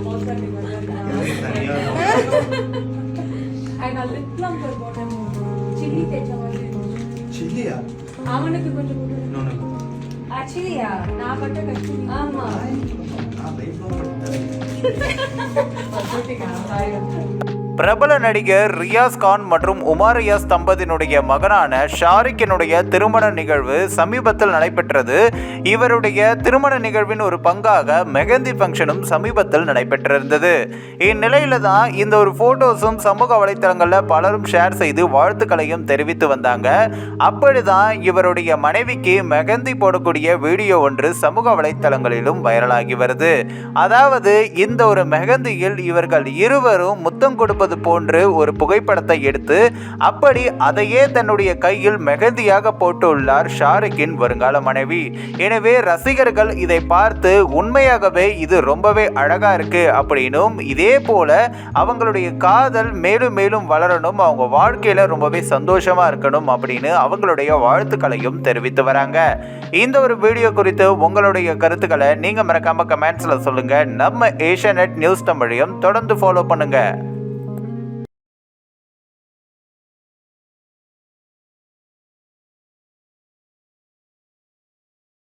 சில்லியா அவனுக்கு கொஞ்சம். ஆக்சுவலியா நான் பட்ட கஷ்டம் ஆமா. நான் பயப்பட பிரபல நடிகர் ரியாஸ் கான் மற்றும் உமார் ரியாஸ் தம்பதியினுடைய மகனான ஷாரிக்கினுடைய திருமண நிகழ்வு சமீபத்தில் நடைபெற்றது. இவருடைய திருமண நிகழ்வின் ஒரு பங்காக மெகந்தி ஃபங்க்ஷனும் சமீபத்தில் நடைபெற்றிருந்தது. இந்நிலையில தான் இந்த ஒரு போட்டோஸும் சமூக வலைத்தளங்களில் பலரும் ஷேர் செய்து வாழ்த்துக்களையும் தெரிவித்து வந்தாங்க. அப்படிதான் இவருடைய மனைவிக்கு மெகந்தி போடக்கூடிய வீடியோ ஒன்று சமூக வலைத்தளங்களிலும் வைரலாகி வருது. அதாவது இந்த ஒரு மெகந்தியில் இவர்கள் இருவரும் முத்தம் கொடுப்பது போன்று ஒரு புகைப்படத்தை எடுத்து அப்படி அதையே தன்னுடைய கையில் மெகந்தியாக போட்டுள்ளார் ஷாருக்கின் வருங்கால மனைவி. எனவே ரசிகர்கள் இதை பார்த்து உண்மையாகவே இது ரொம்பவே அழகா இருக்கு அப்படின்னும் இதே போல அவங்களுடைய காதல் மேலும் மேலும் வளரணும் அவங்க வாழ்க்கையில ரொம்பவே சந்தோஷமா இருக்கணும் அப்படின்னு அவங்களுடைய வாழ்த்துக்களையும் தெரிவித்து வராங்க. இந்த ஒரு வீடியோ குறித்து உங்களுடைய கருத்துக்களை நீங்க மறக்காம கமெண்ட்ஸ்ல சொல்லுங்க. நம்ம ஏஷியா நியூஸ் தமிழையும் தொடர்ந்து ஃபாலோ பண்ணுங்க.